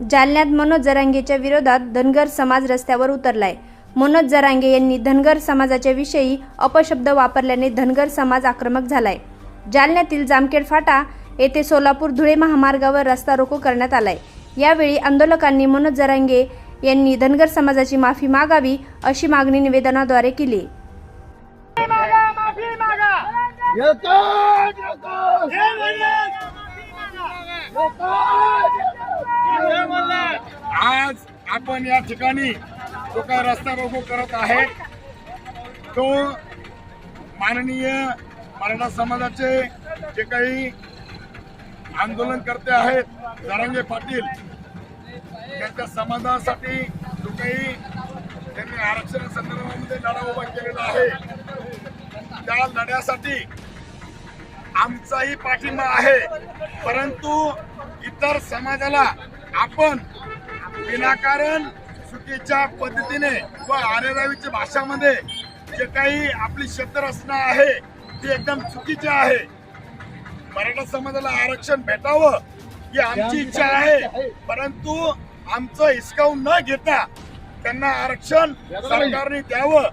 जालन्यात मनोज जरांगेच्या विरोधात धनगर समाज रस्त्यावर उतरलाय. मनोज जरांगे यांनी धनगर समाजाच्या विषयी अपशब्द वापरल्याने धनगर समाज आक्रमक झालाय. जालन्यातील जामखेड फाटा येथे सोलापूर धुळे महामार्गावर रस्ता रोको करण्यात आलाय. यावेळी आंदोलकांनी मनोज जरांगे यांनी धनगर समाजाची माफी मागावी अशी मागणी निवेदनाद्वारे केली. पण आपण या ठिकाणी जो काय रस्ता रोको करत आहे तो माननीय मराठा समाजाचे जे काही आंदोलन करते आहेत जरांगे पाटील त्यांच्या समाजासाठी जो काही त्यांनी आरक्षण संदर्भामध्ये लढा उभा केलेला आहे. त्या लढ्यासाठी आमचाही पाठिंबा आहे. परंतु इतर समाजाला आपण विनाकारण चुकीच्या पद्धतीने व आरेरावीच्या भाषामध्ये जे काही आपली शब्दरचना आहे ती एकदम चुकीची आहे. मराठा समाजाला आरक्षण भेटावं ही आमची इच्छा आहे. परंतु आमचं हिसकावून न घेता त्यांना आरक्षण सरकारने द्यावं.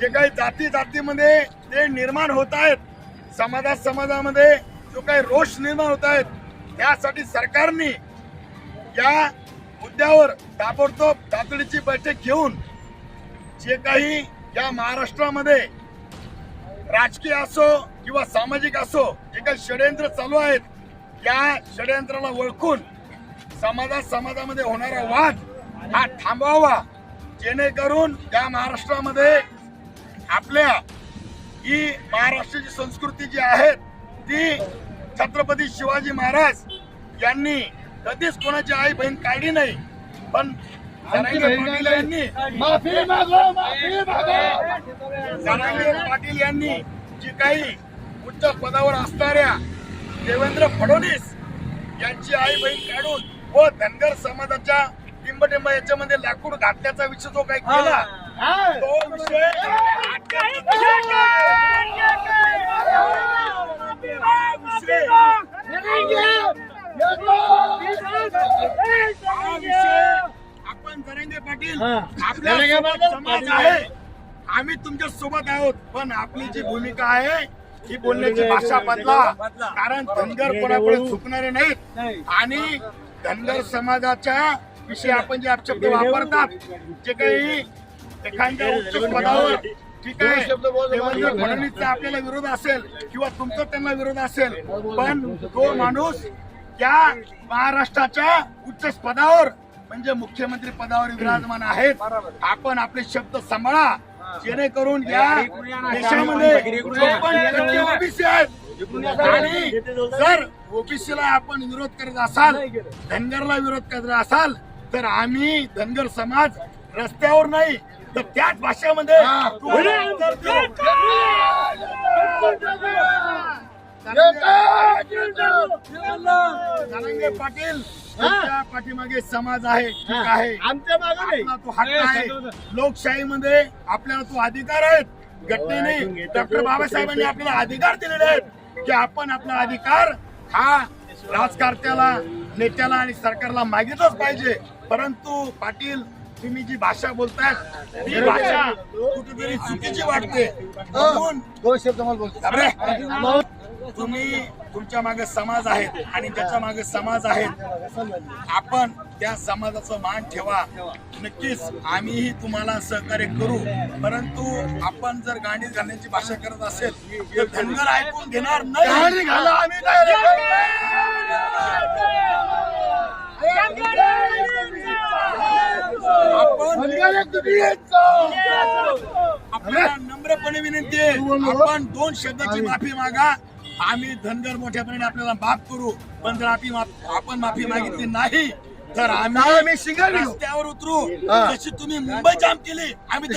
जे काही जाती जातीमध्ये ते निर्माण होत आहेत समाजा समाजामध्ये जो काही रोष निर्माण होत आहेत त्यासाठी सरकारने या मुद्द्यावर ताबडतोब तातडीची बैठक घेऊन जे काही या महाराष्ट्रामध्ये राजकीय असो किंवा सामाजिक असो जे काही षडयंत्र चालू आहेत या षडयंत्राला ओळखून समाजात समाजामध्ये होणारा वाद हा थांबवावा जेणेकरून या महाराष्ट्रामध्ये आपल्या ही महाराष्ट्राची संस्कृती जी आहे ती छत्रपती शिवाजी महाराज यांनी कधीच कोणाची आई बहीण काढली नाही. पण पाटील यांनी माफी मागो माफी मागो. जरांगे पाटील यांनी जी काही उच्च पदावर असणाऱ्या देवेंद्र फडणवीस यांची आई बहीण काढून व धनगर समाजाच्या टिंबटिंब याच्यामध्ये लाकूड घातल्याचा विषय जो काही केला तो विषय हा विषय हा विषय आपण जरंगे पाटील आपल्या समाज आहे. आम्ही तुमच्यासोबत आहोत पण आपली जी भूमिका आहे ही बोलण्याची भाषा बदला. कारण धनगर कोणापुढे झुकणारे नाहीत. आणि धनगर समाजाच्या विषयी आपण जे अपशब्द वापरतात जे काही एखाद्या उच्च पदावर ठीक आहे देवेंद्र फडणवीसचा आपल्याला विरोध असेल किंवा तुमचा त्यांना विरोध असेल पण तो माणूस या महाराष्ट्राच्या उच्च पदावर म्हणजे मुख्यमंत्री पदावर विराजमान आहेत आपण आपले शब्द सांभाळा जेणेकरून या देशामध्ये चोपन्न ओबीसी आहेत आणि जर ओबीसीला आपण विरोध करत असाल धनगरला विरोध करत असाल तर आम्ही धनगर समाज रस्त्यावर नाही तर त्याच भाषेमध्ये. जरांगे पाटील तुमच्या पाठीमागे समाज आहे ठीक आहे. आमच्या मागे नाही. आपला तो हक्क आहे. लोकशाहीमध्ये आपल्याला तो अधिकार आहे घटनेने डॉक्टर बाबासाहेबांनी आपल्याला अधिकार दिलेले आहेत की आपण आपला अधिकार हा राजकारत्याला नेत्याला आणि सरकारला मागितलंच पाहिजे. परंतु पाटील तुम्ही जी भाषा बोलताय ती भाषा कुठेतरी चुकीची वाटते. म्हणून दोन शब्द मला बोलतो तुम्ही तुमच्या मागे समाज आहेत आणि ज्याच्या मागे समाज आहेत आपण त्या समाजाचा मान ठेवा. नक्कीच आम्हीही तुम्हाला सहकार्य करू. परंतु आपण जर गाणी घालण्याची भाषा करत असेल तर धनगर ऐकून घेणार गाणी नाही घाला आम्ही काय आपण आपल्याला नम्रपणे विनंती आहे आपण दोन शब्दाची माफी मागा. आम्ही धनगर मोठ्यापणे आपल्याला माफ करू पण जर माफ- आपण माफी मागितली नाही तर आम्ही शिंगारी घेऊ. रस्त्यावर उतरू. जशी तुम्ही मुंबई जाम केली आम्ही